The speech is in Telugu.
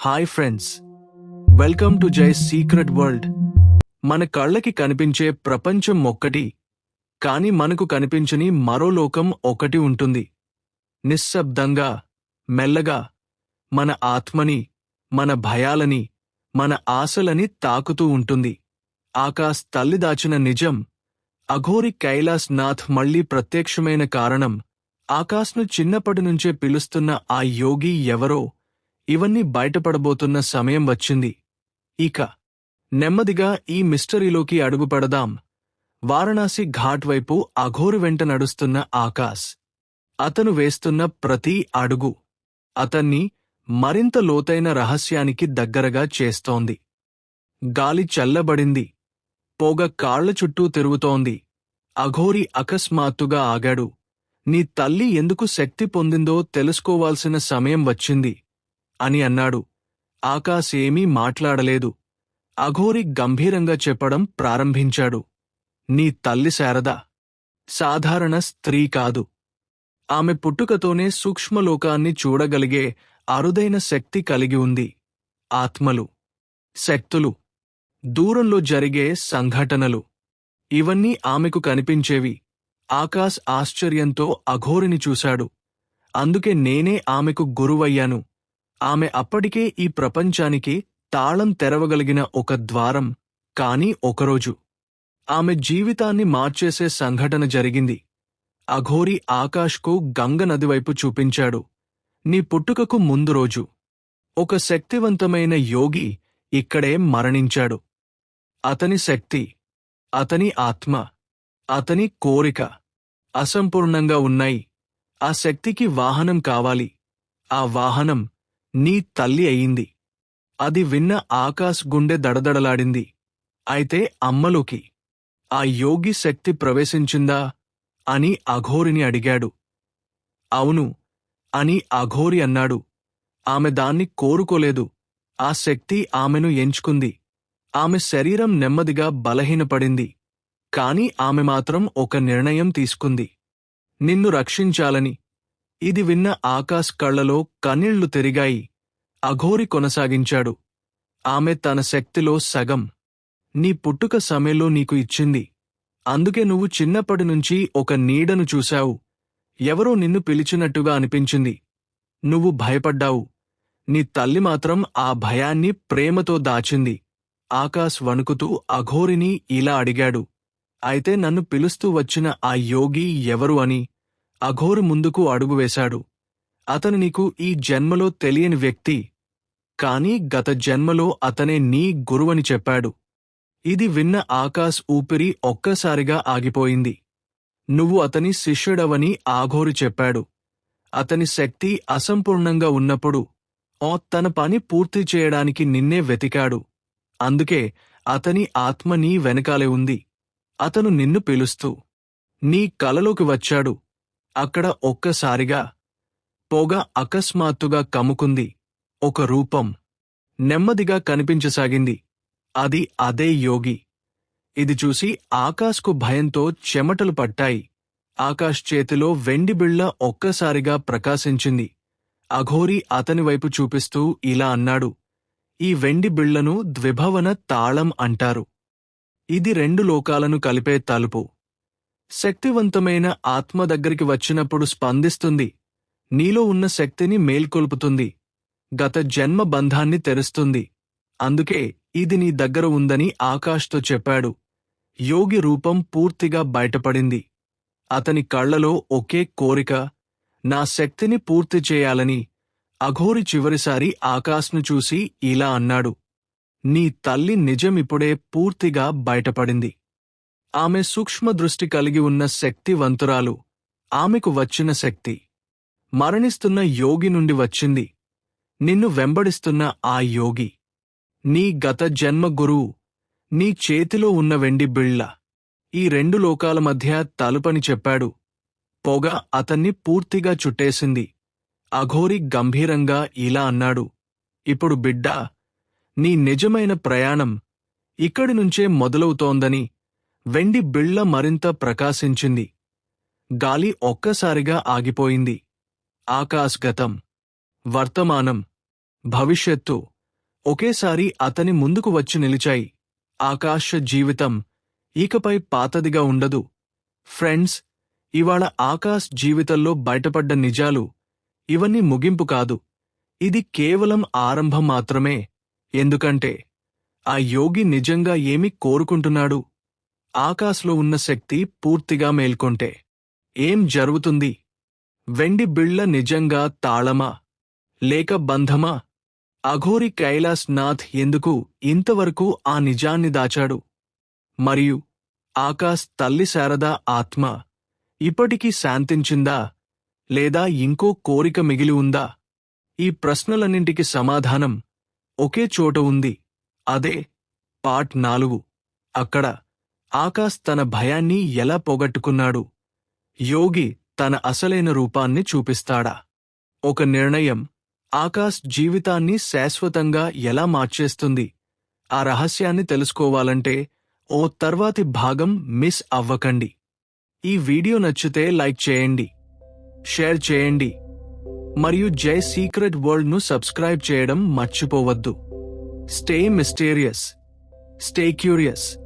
Hi friends. Welcome to Jai secret world. మన కళ్ళకి కనిపించే ప్రపంచం ఒక్కటి కాని మనకు కనిపించని మరో లోకం ఒకటి ఉంటుంది. నిశ్శబ్దంగా మెల్లగా మన ఆత్మని మన భయాలని మన ఆశలని తాకుతూ ఉంటుంది. ఆకాశ్ తల్లి దాచిన నిజం అఘోరి కైలాస్ నాథ్ మళ్ళీ ప్రత్యక్షమైన కారణం. ఆకాశ్ను చిన్నప్పటి నుంచే పిలుస్తున్న ఆ యోగి ఎవరో ఇవన్నీ బయటపడబోతున్న సమయం వచ్చింది. ఇక నెమ్మదిగా ఈ మిస్టరీలోకి అడుగుపడదాం వారణాసి ఘాట్ వైపు అఘోరు వెంట నడుస్తున్న ఆకాశ్. అతను వేస్తున్న ప్రతి అడుగు అతన్ని మరింత లోతైన రహస్యానికి దగ్గరగా చేస్తోంది. గాలి చల్లబడింది. పోగ కాళ్ళ చుట్టూ తిరుగుతోంది. అఘోరి అకస్మాత్తుగా ఆగాడు. నీ తల్లి ఎందుకు శక్తి పొందిందో తెలుసుకోవాల్సిన సమయం వచ్చింది. అని అన్నాడు. ఆకాశ్ ఏమీ మాట్లాడలేదు. అఘోరి గంభీరంగా చెప్పడం ప్రారంభించాడు. నీ తల్లి శారద. సాధారణ స్త్రీ కాదు. ఆమె పుట్టుకతోనే సూక్ష్మలోకాన్ని చూడగలిగే అరుదైన శక్తి కలిగి ఉంది. ఆత్మలు. శక్తులు. దూరంలో జరిగే సంఘటనలు. ఇవన్నీ ఆమెకు కనిపించేవి. ఆకాశ్ ఆశ్చర్యంతో అఘోరిని చూశాడు. అందుకే నేనే ఆమెకు గురువయ్యాను. ఆమె అప్పటికే ఈ ప్రపంచానికి తాళం తెరవగలిగిన ఒక ద్వారం కాని ఒకరోజు ఆమె జీవితాన్ని మార్చేసే సంఘటన జరిగింది. అఘోరి ఆకాష్కు గంగ నదివైపు చూపించాడు. నీ పుట్టుకకు ముందు రోజు ఒక శక్తివంతమైన యోగి ఇక్కడే మరణించాడు. అతని శక్తి అతని ఆత్మ అతని కోరిక అసంపూర్ణంగా ఉన్నాయి. ఆ శక్తికి వాహనం కావాలి. ఆ వాహనం నీ తల్లి అయింది. అది విన్న ఆకాశ్ గుండె దడదడలాడింది. అయితే అమ్మలోకి ఆ యోగి శక్తి ప్రవేశించిందా? అని అఘోరిని అడిగాడు. అవును అని అఘోరి అన్నాడు. ఆమె దాన్ని కోరుకోలేదు. ఆ శక్తి ఆమెను ఎంచుకుంది. ఆమె శరీరం నెమ్మదిగా బలహీనపడింది. కాని ఆమె మాత్రం ఒక నిర్ణయం తీసుకుంది. నిన్ను రక్షించాలని ఇది విన్న ఆకాశ్ కళ్ళలో కన్నీళ్ళు తిరిగాయి. అఘోరి కొనసాగించాడు. ఆమె తన శక్తిలో సగం. నీ పుట్టుక సమయంలో నీకు ఇచ్చింది. అందుకే నువ్వు చిన్నప్పటి నుంచి ఒక నీడను చూశావు. ఎవరో నిన్ను పిలిచినట్టుగా అనిపించింది. నువ్వు భయపడ్డావు. నీ తల్లి మాత్రం ఆ భయాన్ని ప్రేమతో దాచింది. ఆకాశ్ వణుకుతూ అఘోరిని ఇలా అడిగాడు. అయితే నన్ను పిలుస్తూ వచ్చిన ఆ యోగి ఎవరు అని? అఘోరు ముందుకు అడుగు వేశాడు. అతను నీకు ఈ జన్మలో తెలియని వ్యక్తి కాని గత జన్మలో అతనే నీ గురువని చెప్పాడు. ఇది విన్న ఆకాశ్ ఊపిరి ఒక్కసారిగా ఆగిపోయింది. నువ్వు అతని శిష్యుడవని ఆఘోరు చెప్పాడు. అతని శక్తి అసంపూర్ణంగా ఉన్నప్పుడు ఓ తన పని పూర్తి చేయడానికి నిన్నే వెతికాడు. అందుకే అతని ఆత్మ నీ వెనకాలే ఉంది. అతను నిన్ను పిలుస్తూ నీ కలలోకి వచ్చాడు. అక్కడ ఒక్కసారిగా పొగ అకస్మాత్తుగా కమ్ముకుంది. ఒక రూపం నెమ్మదిగా కనిపించసాగింది. అది అదే యోగి. ఇది చూసి ఆకాశ్కు భయంతో చెమటలు పట్టాయి. ఆకాష్ చేతిలో వెండి బిళ్ళ ఒక్కసారిగా ప్రకాశించింది. అఘోరి అతని వైపు చూపిస్తూ ఇలా అన్నాడు. ఈ వెండి బిళ్ళను ద్విభవన తాళం అంటారు. ఇది రెండు లోకాలను కలిపే తలుపు. శక్తివంతమైన ఆత్మ దగ్గరికి వచ్చినప్పుడు స్పందిస్తుంది. నీలో ఉన్న శక్తిని మేల్కొల్పుతుంది. గత జన్మ బంధాన్ని తెరుస్తుంది. అందుకే ఇది నీ దగ్గర ఉందని ఆకాష్తో చెప్పాడు. యోగి రూపం పూర్తిగా బయటపడింది. అతని కళ్ళలో ఒకే కోరిక నా శక్తిని పూర్తి చేయాలని. అఘోరి చివరిసారి ఆకాశ్ను చూసి ఇలా అన్నాడు. నీ తల్లి నిజమిప్పుడే పూర్తిగా బయటపడింది. ఆమె సూక్ష్మ దృష్టి కలిగి ఉన్న శక్తివంతురాలు ఆమెకు వచ్చిన శక్తి. మరణిస్తున్న యోగి నుండి వచ్చింది. నిన్ను వెంబడిస్తున్న ఆ యోగి. నీ గత జన్మ గురువు నీ చేతిలో ఉన్న వెండి బిళ్ళ. ఈ రెండు లోకాల మధ్య తలుపని చెప్పాడు. పొగ అతన్ని పూర్తిగా చుట్టేసింది. అఘోరి గంభీరంగా ఇలా అన్నాడు. ఇప్పుడు బిడ్డా నీ నిజమైన ప్రయాణం ఇక్కడి నుంచే మొదలవుతోందని వెండి బిళ్ళ మరింత ప్రకాశించింది. గాలి ఒక్కసారిగా ఆగిపోయింది. ఆకాశ్గతం. వర్తమానం. భవిష్యత్తు. ఒకేసారి అతని ముందుకు వచ్చి నిలిచాయి. ఆకాశ జీవితం. ఇకపై పాతదిగా ఉండదు. ఫ్రెండ్స్ ఇవాళ ఆకాశ్ జీవితంలో బయటపడ్డ నిజాలు. ఇవన్నీ ముగింపు కాదు. ఇది కేవలం ఆరంభం మాత్రమే. ఎందుకంటే ఆ యోగి నిజంగా ఏమి కోరుకుంటున్నాడు? ఆకాశ్లో ఉన్న శక్తి పూర్తిగా మేల్కొంటే ఏం జరుగుతుంది? వెండి బిళ్ళ నిజంగా తాళమా? లేక బంధమా? అఘోరి కైలాస్ నాథ్ ఎందుకు ఇంతవరకు ఆ నిజాన్ని దాచాడు? మరియు ఆకాశ్ తల్లి శారదా ఆత్మ ఇప్పటికీ శాంతించిందా? లేదా ఇంకో కోరిక మిగిలి ఉందా? ఈ ప్రశ్నలన్నింటికి సమాధానం ఒకే చోట ఉంది. అదే పార్ట్ నాలుగు. అక్కడ ఆకాశ్ తన భయాన్ని ఎలా పోగొట్టుకున్నాడు? యోగి తన అసలైన రూపాన్ని చూపిస్తాడా? ఒక నిర్ణయం. ఆకాశ్ జీవితాన్ని శాశ్వతంగా ఎలా మార్చేస్తుంది? ఆ రహస్యాన్ని తెలుసుకోవాలంటే ఓ తర్వాతి భాగం మిస్ అవ్వకండి. ఈ వీడియో నచ్చితే లైక్ చేయండి. షేర్ చేయండి. మరియు జై సీక్రెట్ వరల్డ్ను సబ్స్క్రైబ్ చేయడం మర్చిపోవద్దు. Stay mysterious. Stay curious.